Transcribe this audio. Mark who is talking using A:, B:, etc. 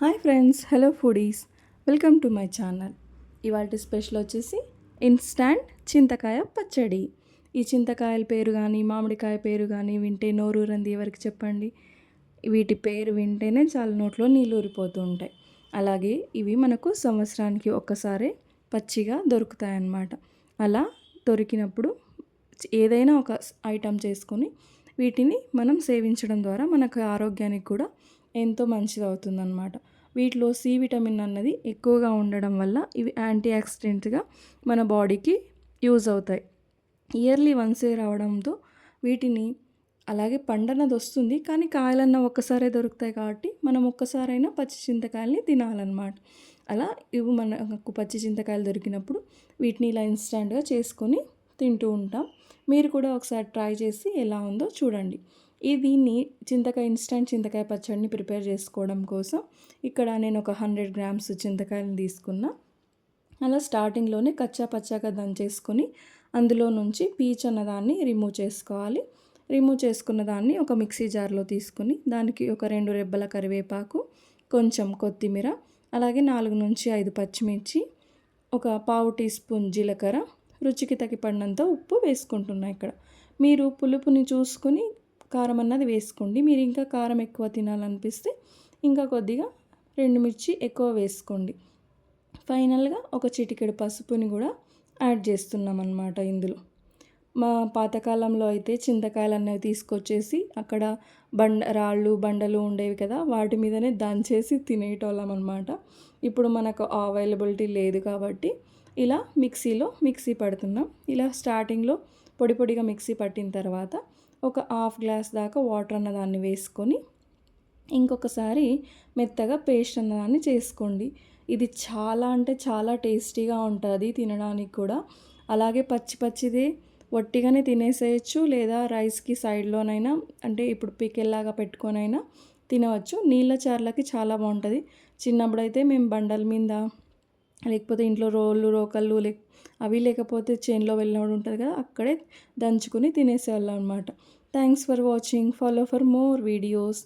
A: Hi friends hello foodies. Welcome to my channel. ఇవాళ special వచ్చేసి instant చింతకాయ పచ్చడి. ఈ చింతకాయల పేరు కానీ మామిడికాయ పేరు కానీ వింటే నోరూరంది ఎవరికి చెప్పండి? వీటి పేరు వింటేనే చాలా నోట్లో నీళ్ళు ఊరిపోతూ ఉంటాయి. అలాగే ఇవి మనకు సంవత్సరానికి ఒక్కసారి పచ్చిగా దొరుకుతాయన్నమాట. అలా దొరికినప్పుడు ఏదైనా ఒక ఐటమ్ చేసుకొని వీటిని మనం సేవించడం ద్వారా మనకు ఆరోగ్యానికి కూడా ఎంతో మంచిది అవుతుందన్నమాట వీటిలో సి విటమిన్ అన్నది ఎక్కువగా ఉండడం వల్ల ఇవి యాంటీ ఆక్సిడెంట్గా మన బాడీకి యూజ్ అవుతాయి. ఇయర్లీ వన్సే రావడంతో వీటిని అలాగే పండనది వస్తుంది కానీ కాయలన్నా ఒక్కసారే దొరుకుతాయి కాబట్టి మనం ఒక్కసారైనా పచ్చి చింతకాయల్ని తినాలన్నమాట. అలా ఇవి మనకు పచ్చి చింతకాయలు దొరికినప్పుడు వీటిని ఇలా ఇన్స్టాంట్గా చేసుకొని తింటూ ఉంటాం. మీరు కూడా ఒకసారి ట్రై చేసి ఎలా ఉందో చూడండి. దీన్ని చింతకాయ ఇన్స్టంట్ చింతకాయ పచ్చడిని ప్రిపేర్ చేసుకోవడం కోసం ఇక్కడ నేను ఒక హండ్రెడ్ గ్రామ్స్ చింతకాయలు తీసుకున్నా. అలా స్టార్టింగ్లోనే కచ్చా పచ్చాగా దంచేసుకొని అందులో నుంచి పీచ్ అన్నదాన్ని రిమూవ్ చేసుకోవాలి. రిమూవ్ చేసుకున్న దాన్ని ఒక మిక్సీ జార్లో తీసుకుని దానికి ఒక రెండు రెబ్బల కరివేపాకు కొంచెం కొత్తిమీర అలాగే నాలుగు నుంచి ఐదు పచ్చిమిర్చి ఒక పావు టీ స్పూన్ జీలకర్ర రుచికి తగిపడినంత ఉప్పు వేసుకుంటున్నా ఇక్కడ. మీరు పులుపుని చూసుకుని కారం అన్నది వేసుకోండి. మీరు ఇంకా కారం ఎక్కువ తినాలనిపిస్తే ఇంకా కొద్దిగా రెండు మిర్చి ఎక్కువ వేసుకోండి. ఫైనల్గా ఒక చిటికెడు పసుపుని కూడా యాడ్ చేస్తున్నాం అన్నమాట ఇందులో. మా పాతకాలంలో అయితే చింతకాయలు అనేవి తీసుకొచ్చేసి అక్కడ బండ రాళ్ళు బండలు ఉండేవి కదా వాటి మీదనే దంచేసి తినేటోళ్ళం అనమాట ఇప్పుడు మనకు అవైలబిలిటీ లేదు కాబట్టి ఇలా మిక్సీలో మిక్సీ పడుతున్నాం. ఇలా స్టార్టింగ్లో పొడి పొడిగా మిక్సీ పట్టిన తర్వాత ఒక హాఫ్ గ్లాస్ దాకా వాటర్ అన్నదాన్ని వేసుకొని ఇంకొకసారి మెత్తగా పేస్ట్ అన్నదాన్ని చేసుకోండి. ఇది చాలా అంటే చాలా టేస్టీగా ఉంటుంది తినడానికి కూడా. అలాగే పచ్చి పచ్చిది వట్టిగానే తినేసేయచ్చు లేదా రైస్కి సైడ్లోనైనా అంటే ఇప్పుడు పికెల్లాగా పెట్టుకొనైనా తినవచ్చు. నీళ్ళ చార్లకి చాలా బాగుంటుంది. చిన్నప్పుడైతే మేము బండల మీద లేకపోతే ఇంట్లో రోళ్ళు రోకళ్ళు లేక అవి లేకపోతే చేన్లో వెళ్ళినప్పుడు ఉంటుంది కదా అక్కడే దంచుకుని తినేసేవాళ్ళం అనమాట thanks for watching follow for more videos